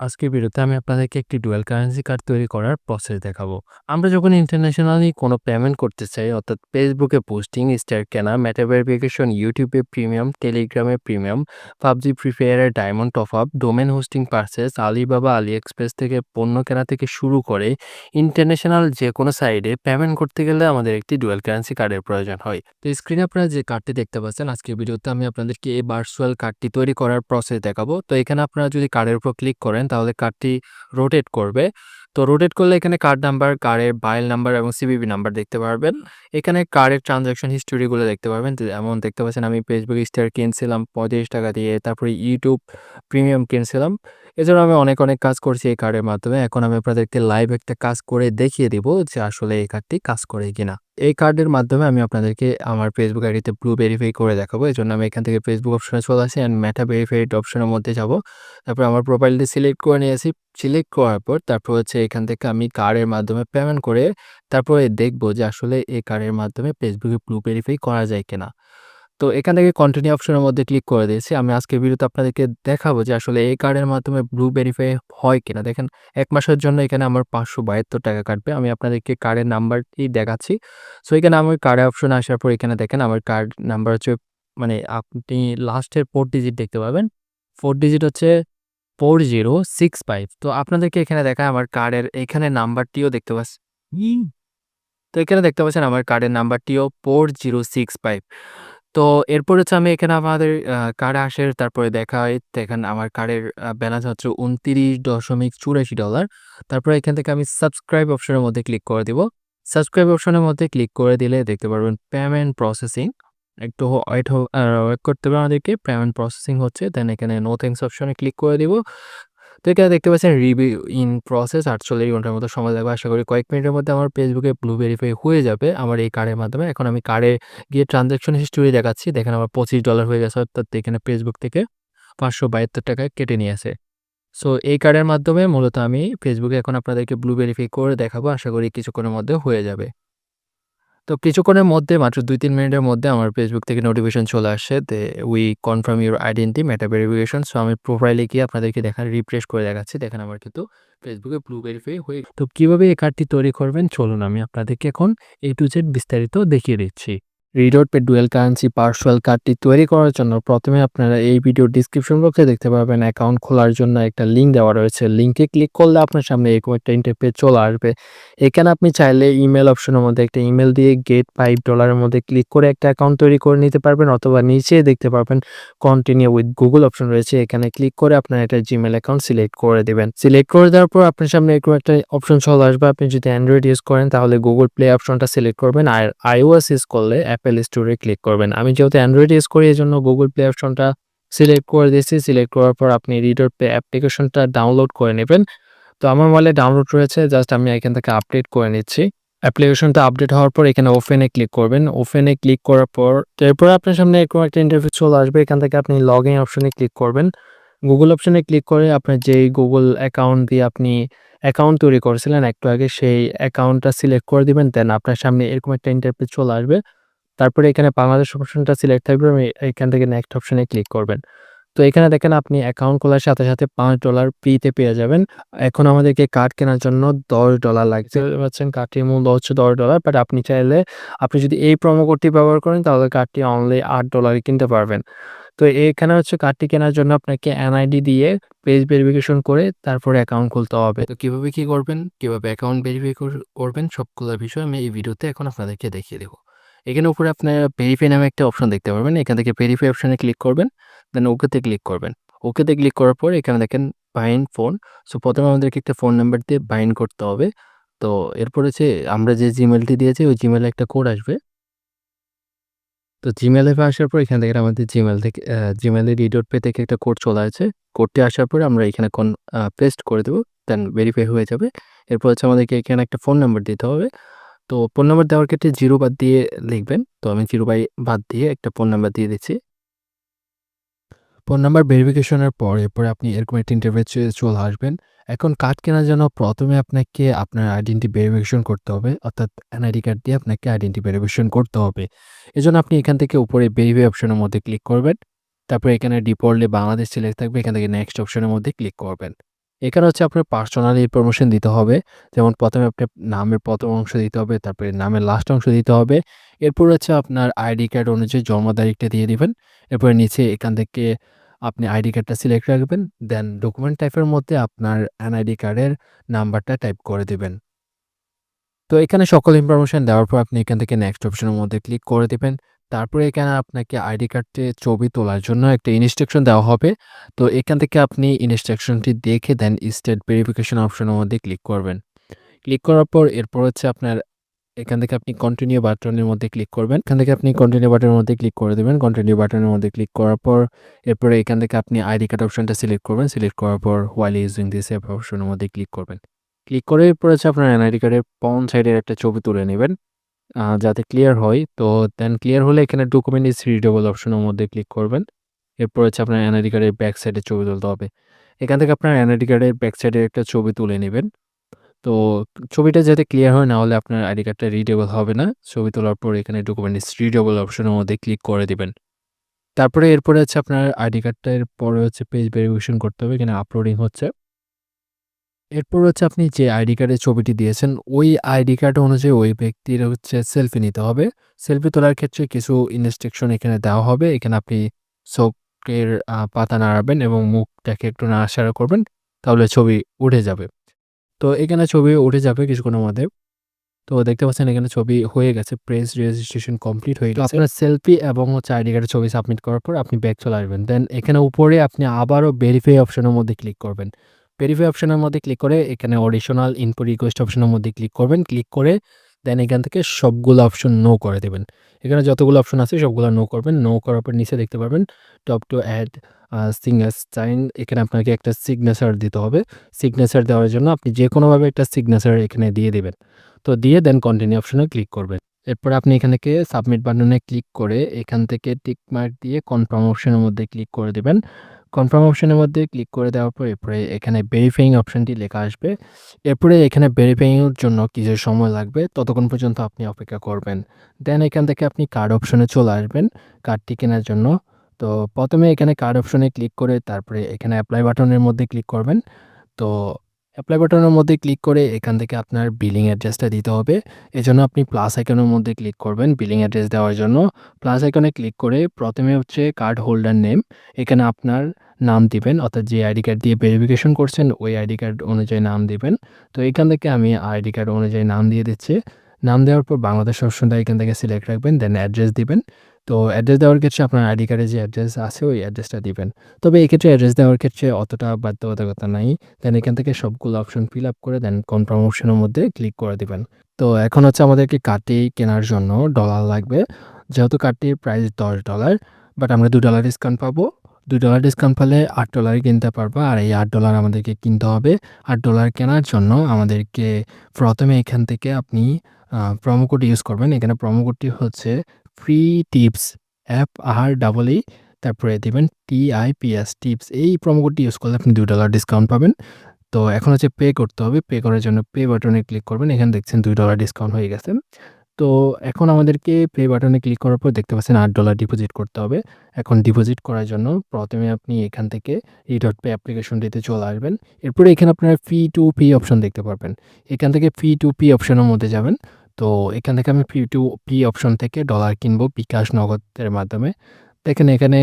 আজকের ভিডিওতে আমি আপনাদেরকে একটি ডুয়েল কারেন্সি কার্ড তৈরি করার প্রসেস দেখাবো। আমরা যখন ইন্টারন্যাশনালি কোনো পেমেন্ট করতে চাই, অর্থাৎ ফেসবুকে পোস্টিং স্টার কেনা মেটা ভেরিফিকেশন ইউটিউবে প্রিমিয়াম টেলিগ্রামে প্রিমিয়াম পাবজি ফ্রি ফায়ারের diamond top up domain hosting purchase Alibaba AliExpress থেকে পণ্য কেনা থেকে শুরু করে ইন্টারন্যাশনাল যে কোনো সাইডে পেমেন্ট করতে গেলে আমাদের একটি ডুয়েল কারেন্সি কার্ডের প্রয়োজন হয়। তো স্ক্রিনে আপনারা যে কার্ডটি দেখতে পাচ্ছেন, আজকের ভিডিওতে আমি আপনাদেরকে এই ভার্চুয়াল কার্ডটি তৈরি করার প্রসেস দেখাবো। তো এখানে আপনারা যদি কার্ডের উপর ক্লিক করেন তাহলে কার্ডটি রোটেট করবে। তো রোটেট করলে এখানে কার্ড নাম্বার কারের বাইল নাম্বার এবং সিবিবি নাম্বার দেখতে পারবেন। এখানে কার্ডের ট্রানজাকশন হিস্টোরিগুলো দেখতে পারবেন। যেমন দেখতে পাচ্ছেন, আমি ফেসবুক স্টার কিনছিলাম পঁয়ত্রিশ টাকা দিয়ে, তারপরে ইউটিউব প্রিমিয়াম কিনছিলাম। এছাড়াও আমি অনেক অনেক কাজ করছি এই কার্ডের মাধ্যমে। এখন আমি আপনাদেরকে লাইভ একটা কাজ করে দেখিয়ে দিব যে আসলে এই কার্ডটি কাজ করে কিনা। এই কার্ডের মাধ্যমে আমি আপনাদেরকে আমার ফেসবুক আইডিতে ব্লু ভেরিফাই করে দেখাবো। এই জন্য আমি এখান থেকে ফেসবুক অপশনে চলে আসি অ্যান্ড মেটা ভেরিফাইড অপশনের মধ্যে যাব। তারপর আমার প্রোফাইলটি সিলেক্ট করে নিয়েছি। সিলেক্ট করার পর তারপর হচ্ছে এখান থেকে আমি কার্ডের মাধ্যমে পেমেন্ট করে তারপরে দেখব যে আসলে এই কার্ডের মাধ্যমে ফেসবুকে ব্লু ভেরিফাই করা যায় কিনা। তো এখান থেকে কন্টিনিউ অপশনের মধ্যে ক্লিক করে দিয়েছি। আমি আজকে ভিডিওতে আপনাদেরকে দেখাবো যে আসলে এই কার্ডের মাধ্যমে ব্লু ভেরিফাই হয় কিনা। দেখেন, এক মাসের জন্য এখানে আমার পাঁচশো বাহাত্তর টাকা কাটবে। আমি আপনাদেরকে কার্ডের নাম্বারটি দেখাচ্ছি। সো এখানে আমার কার্ডের অপশন আসার পর এখানে দেখেন, আমার কার্ড নাম্বার হচ্ছে মানে আপনি লাস্টের ফোর ডিজিট দেখতে পাবেন। ফোর ডিজিট হচ্ছে ফোর জিরো সিক্স ফাইভ তো আপনাদেরকে এখানে দেখায় আমার কার্ডের এখানে নাম্বারটিও দেখতে পাচ্ছেন তো এখানে দেখতে পাচ্ছেন, আমার কার্ডের নাম্বারটিও ফোর জিরো সিক্স ফাইভ তো এরপর হচ্ছে আমি এখানে আমাদের কার্ড আসের তারপরে দেখা হয় দেখেন আমার কার্ডের ব্যালেন্স হচ্ছে উনতিরিশ দশমিক চুরাশি ডলার তারপরে এখান থেকে আমি সাবস্ক্রাইব অপশনের মধ্যে ক্লিক করে দিব। সাবস্ক্রাইব অপশনের মধ্যে ক্লিক করে দিলে দেখতে পারবেন পেমেন্ট প্রসেসিং একটু ওয়েট ওয়েট করতে হবে আমাদেরকে পেমেন্ট প্রসেসিং হচ্ছে দেন এখানে নো থ্যাংকস অপশনে ক্লিক করে দিব। তো এখানে দেখতে পাচ্ছেন রিভিউ ইন প্রসেস আটচল্লিশ ঘণ্টার মতো সময় লাগবে। আশা করি কয়েক মিনিটের মধ্যে আমার ফেসবুকে ব্লু ভেরিফাই হয়ে যাবে আমার এই কার্ডের মাধ্যমে। এখন আমি কার্ডে গিয়ে ট্রানজ্যাকশন হিস্টোরি দেখাচ্ছি। দেখেন আমার পঁচিশ ডলার হয়ে গেছে অর্থাৎ এখানে ফেসবুক থেকে পাঁচশো বাহাত্তর টাকায় কেটে নিয়েছে সো এই কার্ডের মাধ্যমে মূলত আমি ফেসবুকে এখন আপনাদেরকে ব্লু ভেরিফাই করে দেখাবো। আশা করি কিছুক্ষণের মধ্যে হয়ে যাবে। তো কিছুক্ষণের মধ্যে, মাত্র দুই তিন মিনিটের মধ্যে আমার ফেসবুক থেকে নোটিফিকেশন চলে আসছে they we confirm your identity Meta verification so আমি প্রোফাইলে গিয়ে আপনাদেরকে দেখার রিফ্রেশ করে দেখাচ্ছি। দেখেন আমার কিন্তু ফেসবুকে ব্লু ভেরিফাই হয়ে তো কীভাবে এই কার্ডটি তৈরি করবেন? চলুন আমি আপনাদেরকে এখন এ টু জেড বিস্তারিত দেখিয়ে দিচ্ছি। রিডোট পে ডুয়েল কারেন্সি পার্সুয়াল কার্ডটি তৈরি করার জন্য প্রথমে আপনারা এই ভিডিও ডিসক্রিপশন বক্সে দেখতে পাবেন অ্যাকাউন্ট খোলার জন্য একটা লিঙ্ক দেওয়া রয়েছে। লিঙ্কে ক্লিক করলে আপনার সামনে এরকম একটা ইন্টারপেজ চলে আসবে। এখানে আপনি চাইলে ইমেল অপশনের মধ্যে একটা ইমেল দিয়ে গেট ফাইভ ডলারের মধ্যে ক্লিক করে একটা অ্যাকাউন্ট তৈরি করে নিতে পারবেন অথবা নিচে দেখতে পারবেন কন্টিনিউ উইথ গুগল অপশন রয়েছে। এখানে ক্লিক করে আপনার একটা জিমেল অ্যাকাউন্ট সিলেক্ট করে দেবেন। সিলেক্ট করে দেওয়ার পর আপনার সামনে এরকম একটা অপশন চলে আসবে। আপনি যদি অ্যান্ড্রয়েড ইউজ করেন তাহলে গুগল প্লে অপশনটা সিলেক্ট করবেন। আর আইওএস ইউজ করলে অ্যাপেল স্টোরে ক্লিক করবেন। আমি যেহেতু অ্যান্ড্রয়েড ইউজ করি এই জন্য গুগল প্লে অপশনটা সিলেক্ট করে দিয়েছি। সিলেক্ট করার পর আপনি রিডার পে অ্যাপ্লিকেশনটা ডাউনলোড করে নেবেন। তো আমার মোবাইলে ডাউনলোড রয়েছে জাস্ট আমি এখান থেকে আপডেট করে নিচ্ছি। অ্যাপ্লিকেশনটা আপডেট হওয়ার পর এখানে ওপেনে ক্লিক করবেন। ওপেনে ক্লিক করার পর, এরপর আপনার সামনে এরকম একটা ইন্টারভিউ চলে আসবে। এখান থেকে আপনি লগ ইন অপশনে ক্লিক করবেন। গুগল অপশনে ক্লিক করে আপনার যেই গুগল অ্যাকাউন্ট দিয়ে আপনি অ্যাকাউন্ট তৈরি করেছিলেন, একটু আগে সেই অ্যাকাউন্টটা সিলেক্ট করে দিবেন। দেন আপনার সামনে এরকম একটা ইন্টারভিউ চলে আসবে। তারপরে এখানে বাংলাদেশ অপশনটা সিলেক্ট থাকবে আমি এখান থেকে নেক্সট অপশনে ক্লিক করবেন। তো এখানে দেখেন আপনি অ্যাকাউন্ট খোলার সাথে সাথে পাঁচ ডলার ফ্রিতে পেয়ে যাবেন। এখন আমাদেরকে কার্ড কেনার জন্য দশ ডলার লাগছে। পাচ্ছেন কার্ডটির মূল্য হচ্ছে দশ ডলার বাট আপনি চাইলে, আপনি যদি এই প্রোমো কোডটি ব্যবহার করেন, তাহলে কার্ডটি অনলি আট ডলারে কিনতে পারবেন। তো এখানে হচ্ছে কার্ডটি কেনার জন্য আপনাকে এনআইডি দিয়ে পেজ ভেরিফিকেশন করে তারপরে অ্যাকাউন্ট খুলতে হবে। তো কীভাবে কী করবেন? কীভাবে অ্যাকাউন্ট ভেরিফাই করবেন? সবগুলো বিষয় আমি এই ভিডিওতে এখন আপনাদেরকে দেখিয়ে দেবো। এখানে উপরে আপনার ভেরিফাই নামে একটা অপশন দেখতে পারবেন। এখান থেকে ভেরিফাই অপশনে ক্লিক করবেন দেন ওকেতে ক্লিক করবেন। ওকেতে ক্লিক করার পর এখানে দেখেন বাইন ফোন সো প্রথমে আমাদেরকে একটা ফোন নাম্বার দিয়ে বাইন করতে হবে। তো, এরপর হচ্ছে আমরা যে জিমেলটি দিয়েছি, ওই জিমেলে একটা কোড আসবে। তো জিমেলে আসার পর এখান থেকে আমাদের জিমেল থেকে জিমেলে রিডোট পে থেকে একটা কোড চলে আছে কোডটি আসার পরে আমরা এখানে কোন পেস্ট করে দেবো দেন ভেরিফাই হয়ে যাবে। এরপর হচ্ছে আমাদেরকে এখানে একটা ফোন নাম্বার দিতে হবে। তো ফোন নাম্বার দেওয়ার ক্ষেত্রে জিরো বাদ দিয়ে লিখবেন। তো আমি জিরো বাই বাদ দিয়ে একটা ফোন নাম্বার দিয়ে দিচ্ছি। ফোন নাম্বার ভেরিফিকেশনের পর এরপরে আপনি এরকম একটা ইন্টারভিউ চলে আসবেন। এখন কার্ড কেনার জন্য প্রথমে আপনাকে আপনার আইডেন্টি ভেরিফিকেশন করতে হবে। অর্থাৎ এনআইডি কার্ড দিয়ে আপনাকে আইডেন্টি ভেরিফিকেশন করতে হবে। এজন্য আপনি এখান থেকে উপরে ভেরিফাই অপশনের মধ্যে ক্লিক করবেন। তারপরে এখানে ডিফল্টে বাংলাদেশ সিলেক্ট থাকবে। এখান থেকে নেক্সট অপশনের মধ্যে ক্লিক করবেন। এখানে হচ্ছে আপনার পার্সোনাল ইনফরমেশন দিতে হবে। যেমন প্রথমে আপনার নামের প্রথম অংশ দিতে হবে, তারপরে নামের লাস্ট অংশ দিতে হবে। এরপর হচ্ছে আপনার আইডি কার্ড অনুযায়ী জন্ম তারিখটা দিয়ে দিবেন। এরপরে নিচে এখান থেকে আপনি আইডি কার্ডটা সিলেক্ট রাখবেন। দেন ডকুমেন্ট টাইপের মধ্যে আপনার এনআইডি কার্ডের নাম্বারটা টাইপ করে দিবেন। তো এখানে সকল ইনফরমেশন দেওয়ার পর আপনি এখান থেকে নেক্সট অপশনের মধ্যে ক্লিক করে দিবেন। তারপরে এখানে আপনাকে আইডি কার্ডে ছবি তোলার জন্য একটা ইনস্ট্রাকশন দেওয়া হবে। তো এখান থেকে আপনি ইনস্ট্রাকশনটি দেখে দেন স্টেট ভেরিফিকেশন অপশনের মধ্যে ক্লিক করবেন। ক্লিক করার পর এরপর হচ্ছে আপনার এখান থেকে আপনি কন্টিনিউ বাটনের মধ্যে ক্লিক করবেন। এখান থেকে আপনি কন্টিনিউ বাটনের মধ্যে ক্লিক করে দেবেন কন্টিনিউ বাটনের মধ্যে ক্লিক করার পর এরপরে এখান থেকে আপনি আইডি কার্ড অপশনটা সিলেক্ট করবেন। সিলেক্ট করার পর হোয়াইল ইউজিং দিস অ্যাপ অপশনের মধ্যে ক্লিক করবেন। ক্লিক করে এরপর হচ্ছে আপনার এনআইডি কার্ডের বাম সাইডের একটা ছবি তুলে নিবেন। যাতে ক্লিয়ার হয়। তো দেন ক্লিয়ার হলে এখানে ডকুমেন্ট ইজ রিডেবল অপশনের মধ্যে ক্লিক করবেন। এরপর হচ্ছে আপনার এনআইডি কার্ডের ব্যাক সাইডে ছবি তুলতে হবে। এখান থেকে আপনার এনআইডি কার্ডের ব্যাক সাইডের একটা ছবি তুলে নেবেন। তো ছবিটা যাতে ক্লিয়ার হয়, না হলে আপনার আইডি কার্ডটা রিডেবল হবে না। ছবি তোলার পর এখানে ডকুমেন্ট ইজ রিডেবল অপশনের মধ্যে ক্লিক করে দিবেন। তারপরে এরপরে হচ্ছে আপনার আইডি কার্ডটার পরে হচ্ছে পেজ ভেরিফিকেশন করতে হবে। এখানে আপলোডিং হচ্ছে। এরপর হচ্ছে আপনি যে আইডি কার্ডের ছবিটি দিয়েছেন, ওই আইডি কার্ড অনুযায়ী ওই ব্যক্তির হচ্ছে সেলফি নিতে হবে। সেলফি তোলার ক্ষেত্রে কিছু ইনস্ট্রাকশন এখানে দেওয়া হবে। এখানে আপনি চোখের পাতা নাড়াবেন এবং মুখটাকে একটু নাড়াচাড়া করবেন। তাহলে ছবি উঠে যাবে। তো এখানে ছবি উঠে যাবে কিছুক্ষণের মধ্যে। তো দেখতে পাচ্ছেন এখানে ছবি হয়ে গেছে। প্রেস রেজিস্ট্রেশন কমপ্লিট হয়ে গেছে। আপনার সেলফি এবং হচ্ছে আইডি কার্ডের ছবি সাবমিট করার পর আপনি ব্যাক চলে আসবেন। দেন এখানে উপরে আপনি আবারও ভেরিফাই অপশনের মধ্যে ক্লিক করবেন। ভেরিফাই অপশনের মধ্যে ক্লিক করে এখানে অডিশনাল ইনপুট রিকোয়েস্ট অপশনের মধ্যে ক্লিক করবেন। ক্লিক করে দেন এখান থেকে সবগুলো অপশন নো করে দেবেন এখানে যতগুলো অপশন আছে সবগুলো নো করবেন। নো করার পর নিচে দেখতে পারবেন top to add a signature sign এখানে আপনাকে একটা সিগনেচার দিতে হবে। সিগনেচার দেওয়ার জন্য আপনি যে কোনোভাবে একটা সিগনেচার এখানে দিয়ে দেবেন তো দিয়ে দেন কন্টিনিউ অপশনে ক্লিক করবেন। এরপর আপনি এখান থেকে সাবমিট বাটনে ক্লিক করে এখান থেকে টিক মার্ক দিয়ে কনফার্ম অপশনের মধ্যে ক্লিক করে দেবেন কনফার্ম অপশনের মধ্যে ক্লিক করে দেওয়ার পর এরপরে এখানে ভেরিফাইং অপশনটি লেখা আসবে। এরপরে এখানে ভেরিফাইং এর জন্য কিছু সময় লাগবে। ততক্ষণ পর্যন্ত আপনি অপেক্ষা করবেন। দেন এখান থেকে আপনি কার্ড অপশনে চলে আসবেন কার্ডটি কেনার জন্য। তো প্রথমে এখানে কার্ড অপশনে ক্লিক করে তারপরে এখানে অ্যাপ্লাই বাটনের মধ্যে ক্লিক করবেন। তো এপ্লাই বাটনের মধ্যে ক্লিক করে এখান থেকে আপনার বিলিং অ্যাড্রেসটা দিতে হবে। এজন্য আপনি প্লাস আইকনের মধ্যে ক্লিক করবেন বিলিং অ্যাড্রেস দেওয়ার জন্য। প্লাস আইকনে ক্লিক করে প্রথমে হচ্ছে কার্ড হোল্ডার নেম এখানে আপনার নাম দিবেন, অর্থাৎ যে আইডি কার্ড দিয়ে ভেরিফিকেশন করছেন, ওই আইডি কার্ড অনুযায়ী নাম দিবেন। তো এখান থেকে আমি আইডি কার্ড অনুযায়ী নাম দিয়ে দিচ্ছি। নাম দেওয়ার পর বাংলাদেশ অপশনটা এখান থেকে সিলেক্ট রাখবেন। দেন অ্যাড্রেস দিবেন। তো অ্যাড্রেস দেওয়ার ক্ষেত্রে আপনার আইডি কার্ডে যে অ্যাড্রেস আছে, ওই অ্যাড্রেসটা দিবেন। তবে এক্ষেত্রে অ্যাড্রেস দেওয়ার ক্ষেত্রে অতটা বাধ্যবাধকতা নাই। দেন এখান থেকে সবগুলো অপশন ফিল আপ করে দেন কনফার্ম অপশনের মধ্যে ক্লিক করে দিবেন। তো এখন হচ্ছে আমাদেরকে কার্ডটি কেনার জন্য ডলার লাগবে। যেহেতু কার্ডটির প্রাইস $১০ বাট আমরা দু ডলার ডিসকাউন্ট পাবো। $২ ডিসকাউন্ট পেলে $৮ এ কিনতে পারব। আর এই আট ডলার আমাদেরকে কিনতে হবে। আট ডলার কেনার জন্য আমাদেরকে প্রথমে এখান থেকে আপনি প্রোমো কোড ইউজ করবেন। এখানে প্রোমো কোডটি হচ্ছে free tips F R E E তারপরে দেবেন T I P S tips এই প্রোমো কোডটি ইউজ করলে আপনি $২ ডিসকাউন্ট পাবেন। তো এখন হচ্ছে পে করতে হবে। পে করার জন্য পে বাটনে ক্লিক করবেন। এখানে দেখছেন দুই ডলার ডিসকাউন্ট হয়ে গেছে। তো এখন আমাদেরকে পে বাটনে ক্লিক করার পর দেখতে পাচ্ছেন আট ডলার ডিপোজিট করতে হবে। এখন ডিপোজিট করার জন্য প্রথমে আপনি এখান থেকে ই.পে অ্যাপ্লিকেশনটিতে চলে আসবেন। এরপরে এখানে আপনারা ফি টু পি অপশন দেখতে পারবেন। এখান থেকে ফি টু পি অপশনের মধ্যে যাবেন। তো এখান থেকে আমি পি টু পি অপশন থেকে ডলার কিনবো বিকাশ নগদের মাধ্যমে। দেখেন এখানে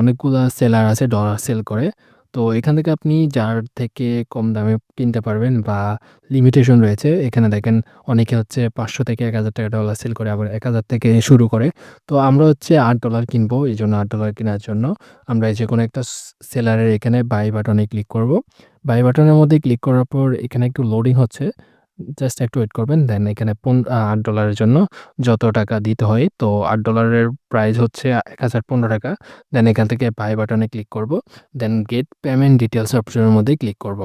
অনেকগুলা সেলার আছে ডলার সেল করে। তো এখান থেকে আপনি যার থেকে কম দামে কিনতে পারবেন বা লিমিটেশন রয়েছে। এখানে দেখেন অনেকে হচ্ছে ৳৫০০ থেকে ৳১,০০০ ডলার সেল করে আবার এক হাজার থেকে শুরু করে। তো আমরা হচ্ছে আট ডলার কিনবো। এই জন্য আট ডলার কেনার জন্য আমরা যেকোনো একটা সেলারের এখানে বাই বাটনে ক্লিক করব। বাই বাটনের মধ্যে ক্লিক করার পর এখানে একটু লোডিং হচ্ছে। জাস্ট একটু ওয়েট করবেন। দেন এখানে পন ডলারের $৮ জন্য যত টাকা দিতে হয় তো $৮ এর প্রাইস হচ্ছে ৳১,০১৫ দেন এখান থেকে বাই বাটনে ক্লিক করব। দেন গেট পেমেন্ট ডিটেলস অপশনের মধ্যে ক্লিক করব।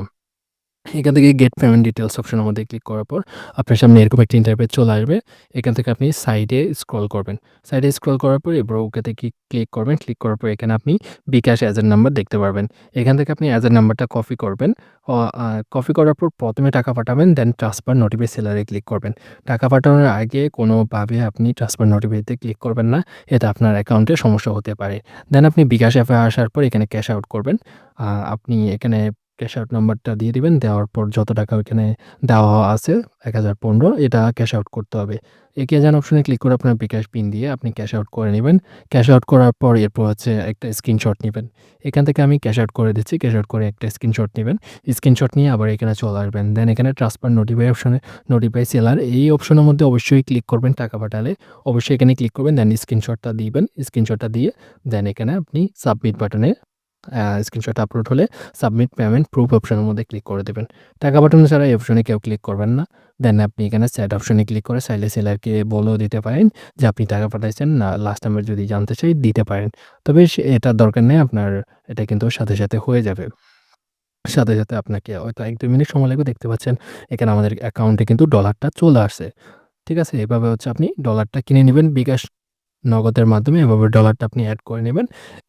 এখান থেকে গেট পেমেন্ট ডিটেলস অপশনের মধ্যে ক্লিক করার পর আপনার সামনে এরকম একটা ইন্টারফেস চলে আসবে। এখান থেকে আপনি সাইডে স্ক্রল করবেন। সাইডে স্ক্রল করার পর এরপর ওকেতে কি ক্লিক করবেন। ক্লিক করার পর এখানে আপনি বিকাশ এজেন্ট নাম্বার দেখতে পারবেন। এখান থেকে আপনি এজেন্ট নাম্বারটা কপি করবেন। কপি করার পর প্রথমে টাকা পাঠাবেন দেন ট্রান্সফার নোটিফাই সেলারে ক্লিক করবেন। টাকা পাঠানোর আগে কোনোভাবে আপনি ট্রান্সফার নোটিফাইতে ক্লিক করবেন না। এতে আপনার অ্যাকাউন্টে সমস্যা হতে পারে। দেন আপনি বিকাশ অ্যাপে আসার পর এখানে ক্যাশ আউট করবেন। আপনি এখানে ক্যাশ আউট নাম্বারটা দিয়ে দিবেন। দেওয়ার পর যত টাকা ওইখানে দেওয়া আছে ১০১৫ এটা ক্যাশ আউট করতে হবে। ক্যাশ আউট অপশনে ক্লিক করে আপনার বিকাশ পিন দিয়ে আপনি ক্যাশ আউট করে নেবেন ক্যাশ আউট করার পর এরপর হচ্ছে একটা স্ক্রিনশট নেবেন এখান থেকে আমি ক্যাশ আউট করে দিচ্ছি। ক্যাশ আউট করে একটা স্ক্রিনশট নিবেন। স্ক্রিনশট নিয়ে আবার এখানে চলে আসবেন। দেন এখানে ট্রান্সফার নোটিফাই অপশনে নোটিফাই সেলার এই অপশনের মধ্যে অবশ্যই ক্লিক করবেন টাকা পাঠালে। অবশ্যই এখানে ক্লিক করবেন দেন স্ক্রিনশটটা দিবেন। স্ক্রিনশটটা দিয়ে দেন এখানে আপনি সাবমিট বাটনে স্ক্রিনশট আপলোড হলে সাবমিট পেমেন্ট প্রুফ অপশনের মধ্যে ক্লিক করে দেবেন টাকা পাঠানো ছাড়া এই অপশনে কেউ ক্লিক করবেন না। দেন আপনি এখানে সেট অপশনে ক্লিক করে চাইলে সেলারকে বলেও দিতে পারেন যে আপনি টাকা পাঠাইছেন না লাস্ট টাইমের যদি জানতে চাই দিতে পারেন। তবে সে এটার দরকার নেই আপনার এটা কিন্তু সাথে, সাথে হয়ে যাবে। সাথে, সাথে আপনাকে হয়তো ১-২ মিনিট সময় লাগবে দেখতে পাচ্ছেন এখানে আমাদের অ্যাকাউন্টে কিন্তু ডলারটা চলে আসছে। ঠিক আছে? এভাবে হচ্ছে আপনি ডলারটা কিনে নিবেন বিকাশ নগদের মাধ্যমে এভাবে ডলারটা আপনি অ্যাড করে নেবেন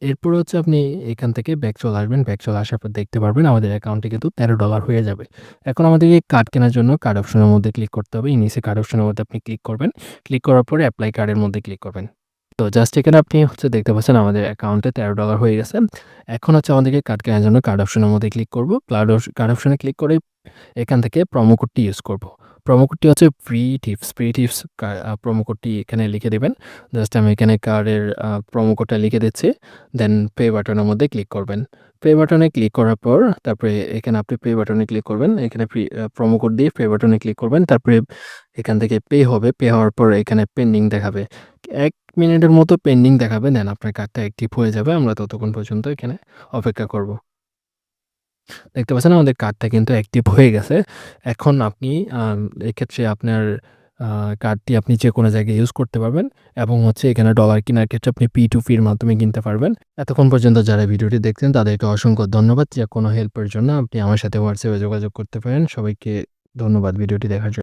এরপর হচ্ছে আপনি এখান থেকে ব্যাক চলে আসবেন। ব্যাক চলে আসার পর দেখতে পারবেন আমাদের অ্যাকাউন্টে কিন্তু $১৩ হয়ে যাবে। এখন আমাদেরকে কার্ড কেনার জন্য কার্ড অপশনের মধ্যে ক্লিক করতে হবে। ইনিসে কার্ড অপশনের মধ্যে আপনি ক্লিক করবেন। ক্লিক করার পরে অ্যাপ্লাই কার্ডের মধ্যে ক্লিক করবেন। তো জাস্ট এখানে আপনি হচ্ছে দেখতে পাচ্ছেন আমাদের অ্যাকাউন্টে $১৩ হয়ে গেছে। এখন হচ্ছে আমাদেরকে কার্ড কেনার জন্য কার্ড অপশনের মধ্যে ক্লিক করব কার্ড অপশনে ক্লিক করে এখান থেকে প্রোমো কোডটি ইউজ করব। কোডটি হচ্ছে ফ্রি টিপস ফ্রি টিপস কোডটি এখানে লিখে দেবেন জাস্ট আমি এখানে কার্ডের কোডটা লিখে দিচ্ছি। দেন পে বাটনের মধ্যে ক্লিক করবেন। পে বাটনে ক্লিক করার পর, তারপরে এখানে আপনি পে বাটনে ক্লিক করবেন। এখানে ফ্রি কোড দিয়ে পে বাটনে ক্লিক করবেন। তারপরে এখান থেকে পে হবে। পে হওয়ার পর এখানে পেন্ডিং দেখাবে। এক মিনিটের মতো পেন্ডিং দেখাবে দেন আপনার কার্ডটা অ্যাক্টিভ হয়ে যাবে। আমরা ততক্ষণ পর্যন্ত এখানে অপেক্ষা করব। দেখতে পাচ্ছেন, আমাদের কার্ডটা কিন্তু অ্যাক্টিভ হয়ে গেছে। এখন আপনি এক্ষেত্রে আপনার কার্ডটি আপনি যে কোনো জায়গায় ইউজ করতে পারবেন এবং হচ্ছে এখানে ডলার কেনার ক্ষেত্রে আপনি পি টু ফির মাধ্যমে কিনতে পারবেন। এতক্ষণ পর্যন্ত যারা ভিডিওটি দেখছেন, তাদেরকে অসংখ্য ধন্যবাদ। যে কোনো হেল্পের জন্য আপনি আমার সাথে হোয়াটসঅ্যাপে যোগাযোগ করতে পারেন। সবাইকে ধন্যবাদ ভিডিওটি দেখার জন্য।